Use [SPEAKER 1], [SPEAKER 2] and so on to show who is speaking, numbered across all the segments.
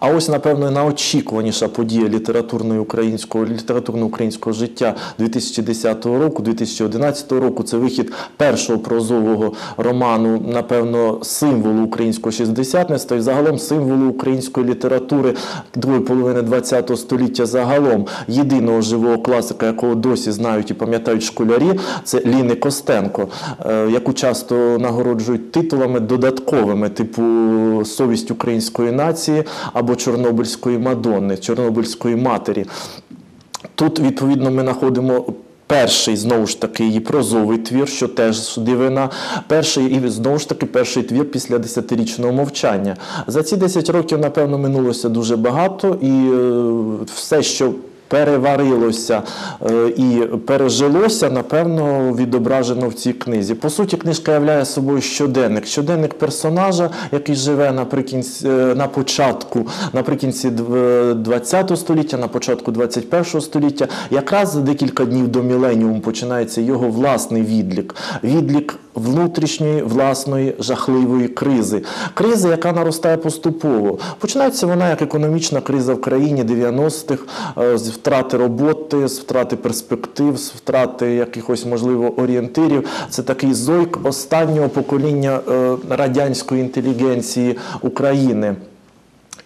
[SPEAKER 1] А ось, напевно, найочікуваніша подія літературної українського літературно-українського життя 2010 року, 2011 року це вихід першого прозового роману, напевно, символу українського шістдесятництва і загалом символу української літератури другої половини ХХ століття загалом. Єдиного живого класика, якого досі знають і пам'ятають школярі, це Ліни Костенко, е, яку часто нагороджують титулами додатковими, типу Совість української нації або Чорнобильської Мадонни, Чорнобильської матері. Тут, відповідно, ми знаходимо. Перший знову ж таки її прозовий твір, що теж дивина. Перший і знову ж таки перший твір після десятирічного мовчання. За ці 10 років, напевно, минулося дуже багато, і е, все, що переварилося е, і пережилося, напевно, відображено в цій книзі. По суті, книжка являє собою щоденник. Щоденник персонажа, який живе наприкінці е, на початку, наприкінці ХХ століття, на початку 21 століття. Якраз за декілька днів до міленіуму починається його власний відлік. Відлік внутрішньої власної жахливої кризи. Кризи, яка наростає поступово. Починається вона як економічна криза в країні 90-х, е, з втрати роботи, з втрати перспектив, з втрати якихось, можливо, орієнтирів. Це такий зойк останнього покоління е, радянської інтелігенції України.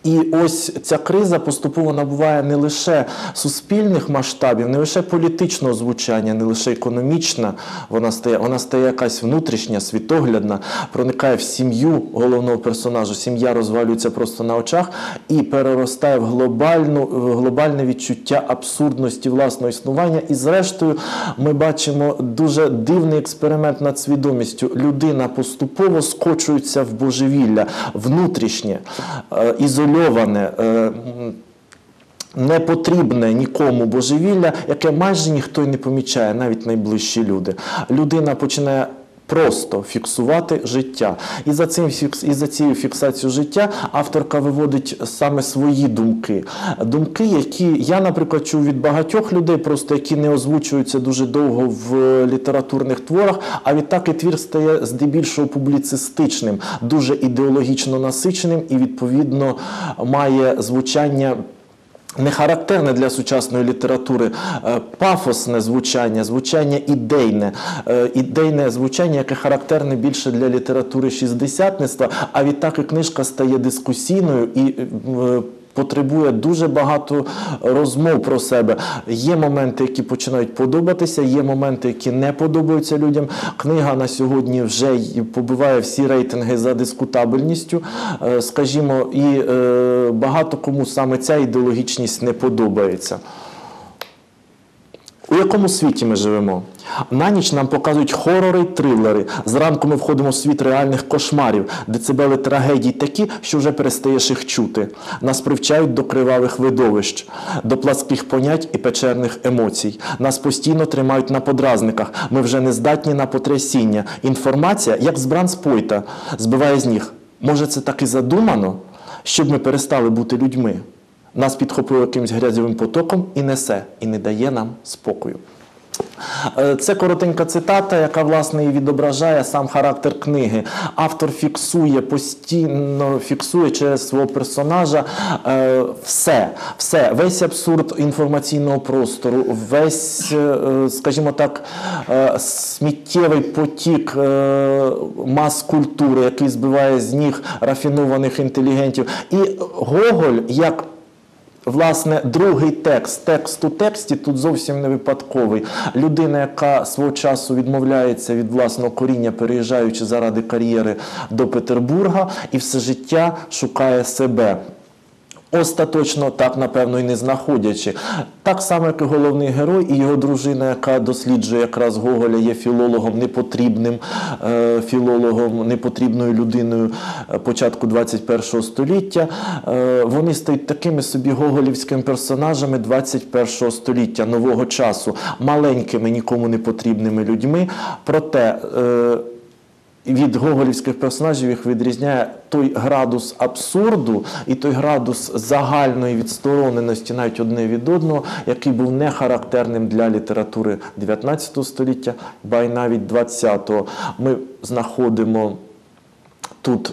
[SPEAKER 1] І ось ця криза поступово набуває не лише суспільних масштабів, не лише політичного звучання, не лише економічна. Вона стає, вона стає якась внутрішня, світоглядна, проникає в сім'ю головного персонажа. Сім'я розвалюється просто на очах і переростає в глобальну, в глобальне відчуття абсурдності власного існування. І, зрештою, ми бачимо дуже дивний експеримент над свідомістю. Людина поступово скочується в божевілля внутрішнє, е, ізольоване, е, непотрібне нікому божевілля, яке майже ніхто й не помічає, навіть найближчі люди. Людина починає. Просто фіксувати життя, і за цим і за цією фіксацією життя авторка виводить саме свої думки. Думки, які я, наприклад, чув від багатьох людей, просто які не озвучуються дуже довго в літературних творах. А відтак і твір стає здебільшого публіцистичним, дуже ідеологічно насиченим і відповідно має звучання. Не характерне для сучасної літератури е, пафосне звучання, звучання ідейне, е, ідейне звучання, яке характерне більше для літератури шістдесятництва, а відтак і книжка стає дискусійною і е, потребує дуже багато розмов про себе. Є моменти, які починають подобатися, є моменти, які не подобаються людям. Книга на сьогодні вже побиває всі рейтинги за дискутабельністю, е, скажімо, і е, багато кому саме ця ідеологічність не подобається. У якому світі ми живемо? На ніч нам показують хорори й трилери. Зранку ми входимо в світ реальних кошмарів, децибели трагедій такі, що вже перестаєш їх чути. Нас привчають до кривавих видовищ, до пласких понять і печерних емоцій. Нас постійно тримають на подразниках. Ми вже не здатні на потрясіння. Інформація, як з бранспойта, збиває з ніг. Може, це так і задумано, щоб ми перестали бути людьми. Нас підхопило якимось грязьовим потоком і несе, і не дає нам спокою. Е, Це коротенька цитата, яка власне і відображає сам характер книги. Автор фіксує постійно фіксує через свого персонажа е, все, все, весь абсурд інформаційного простору, весь, е, скажімо так, е, сміттєвий потік е, мас культури, який збиває з ніг рафінованих інтелігентів. І Гоголь як Власне, другий текст, текст у тексті тут зовсім не випадковий. Людина, яка свого часу відмовляється від власного коріння, переїжджаючи заради кар'єри до Петербурга, і все життя шукає себе. Остаточно так, напевно, і не знаходячи. Так само, як і головний герой, і його дружина, яка досліджує якраз Гоголя, є філологом непотрібним, е, філологом, непотрібною людиною е, початку 21 століття. Е, вони стають такими собі гоголівськими персонажами 21 століття, нового часу, маленькими, нікому не потрібними людьми. Проте від гоголівських персонажів їх відрізняє той градус абсурду і той градус загальної відстороненості навіть одне від одного, який був не характерним для літератури 19 століття, ба й навіть 20-го. Ми знаходимо тут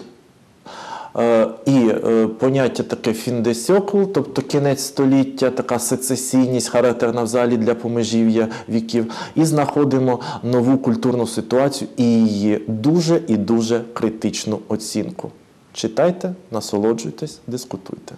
[SPEAKER 1] І е, поняття таке фіндесьокл, тобто кінець століття, така сецесійність, характерна взагалі для помежів'я віків. І знаходимо нову культурну ситуацію і її дуже і дуже критичну оцінку. Читайте, насолоджуйтесь, дискутуйте.